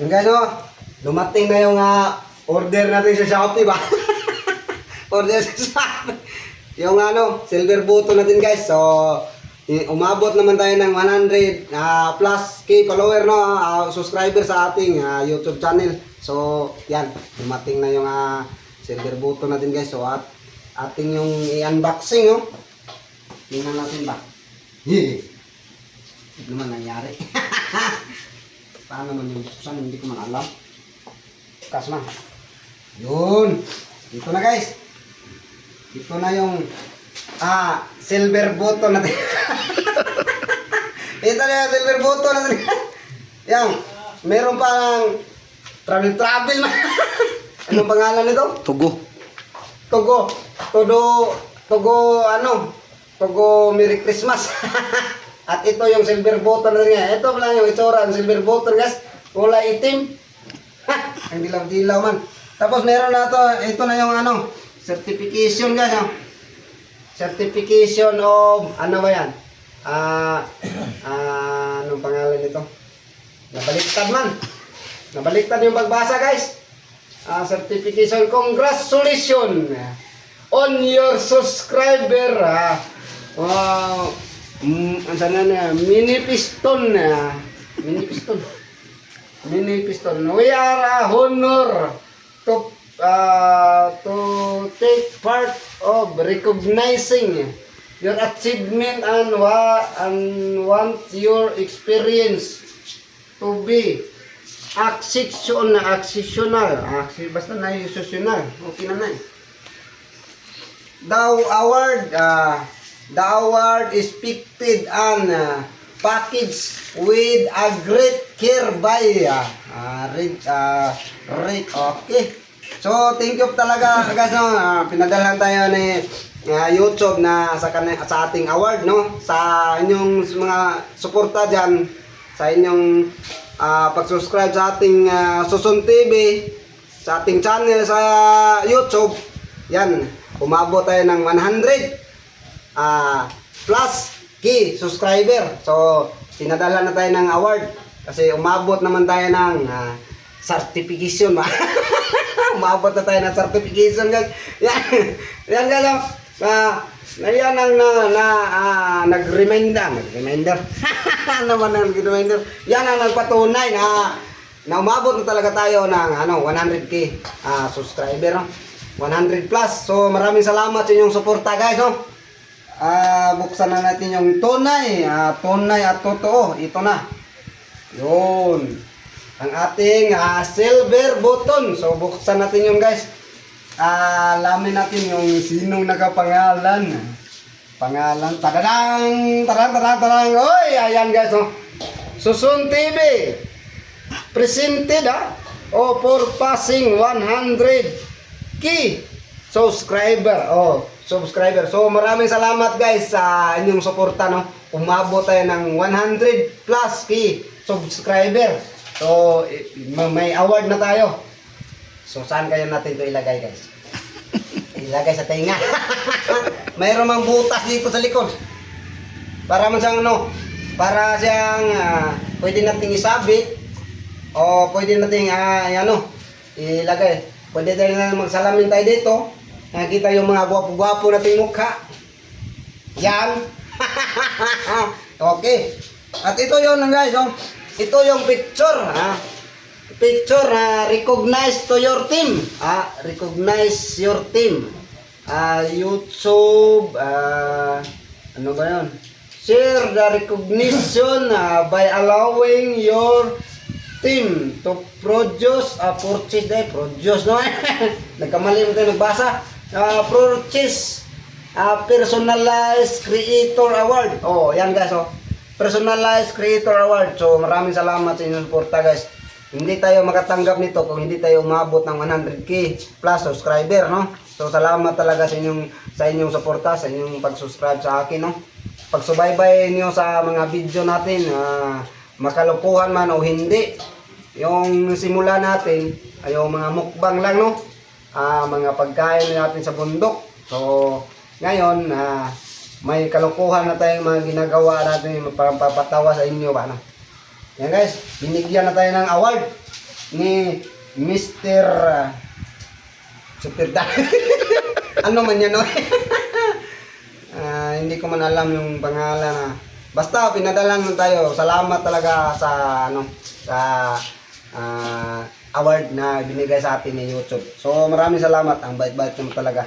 Yung guys, oh, dumating na yung ah, order natin sa Shopee ba? order sa Shopee. Yung ano, silver button natin guys. So, umabot naman tayo ng 100 ah, plus K follower no, ah, subscriber sa ating ah, YouTube channel. So, yan, dumating na yung ah, silver button natin guys. So, at ating yung i-unboxing oh. Tingnan natin ba? Hehe. Ano naman nangyari? Paano naman yung buksan? Hindi ko man alam. Bukas man. Yun. Dito na guys. Dito na yung ah, silver button natin. Ito na yung silver button natin. Yan. Meron pang travel travel na. Anong pangalan nito? Tugo. Togo. Todo, Togo, ano? Togo Merry Christmas. At ito yung silver button na nga. Ito pala yung itsura ng silver button, guys. Kulay itim. Ang dilaw-dilaw man. Tapos meron na to, ito na yung ano, certification guys. Oh. Certification of, ano ba yan? Ah, ah, anong pangalan nito? Nabaliktad man. Nabaliktad yung pagbasa guys. Ah, certification. Congratulations on your subscriber. Ah. Wow. Mm, ang sana na, mini piston na. Mini piston. Mini piston. We are a honor to uh, to take part of recognizing your achievement and wa and want your experience to be accession accessional Acci- basta na yung okay na na eh. The award, uh, the award is picked and uh, packaged with a great care by uh, Rick, uh, Rick. Okay. So, thank you talaga guys no. Uh, pinadalhan tayo ni uh, YouTube na sa sa ating award no sa inyong mga suporta diyan sa inyong uh, pag-subscribe sa ating uh, Susun TV sa ating channel sa YouTube. Yan, umabot tayo ng 100 ah plus key subscriber. So, pinadala na tayo ng award kasi umabot naman tayo ng ah, certification umabot na tayo ng certification guys. Yan, yan guys. oh. Ah, na yan ang na, na ah, nag-reminder, nag-reminder. naman ang nag-reminder. Yan ang nagpatunay na na umabot na talaga tayo ng ano 100k ah, subscriber no? 100 plus so maraming salamat sa inyong suporta guys no Ah, buksan na natin yung tunay. Ah, tunay at totoo. Ito na. Yun. Ang ating ah, silver button. So buksan natin yun guys. Ah, alamin natin yung sinong nakapangalan. Pangalan tadadang tadang tadang tadang oy ayan guys oh. Susun TV presented ah oh for passing 100 key subscriber. Oh subscriber. So maraming salamat guys sa inyong suporta no? Umabot tayo ng 100 plus key subscriber. So may award na tayo. So saan kaya natin to ilagay guys? Ilagay sa tenga mayroon mang butas dito sa likod. Para man siyang ano para siyang ah, pwede nating isabit o pwede nating ah, ano ilagay. Pwede tayo na magsalamin tayo dito nakita yung mga gwapo-gwapo nating mukha. Yan. Okay. At ito yon guys oh. ito yung picture ha? Picture na recognize to your team ah recognize your team. Ah YouTube ah ano ba yon share the recognition ah, by allowing your team to produce a purchase eh produce no? Nagkamali mo tayo nagbasa Ah, purchase a personalized creator award. Oh yan guys oh. Personalized creator award. So maraming salamat sa inyong suporta guys. Hindi tayo makatanggap nito kung hindi tayo umabot ng 100k plus subscriber no? So salamat talaga sa inyong sa inyong suporta sa inyong pag-subscribe sa akin no? Pagsubaybay niyo sa mga video natin ah, makalukuhan man o hindi yung simula natin ay yung mga mukbang lang no ah, mga pagkain natin sa bundok so ngayon ah, may kalukuhan na tayong mga ginagawa natin para papatawa sa inyo ba no? Yan guys, binigyan na tayo ng award. ni Mr. uh, Dan. ano man yan, no? Ah, hindi ko man alam yung pangalan na. Basta pinadalan mo tayo. Salamat talaga sa ano sa ah, award na binigay sa atin ni YouTube. So maraming salamat. Ang bait-bait mo talaga.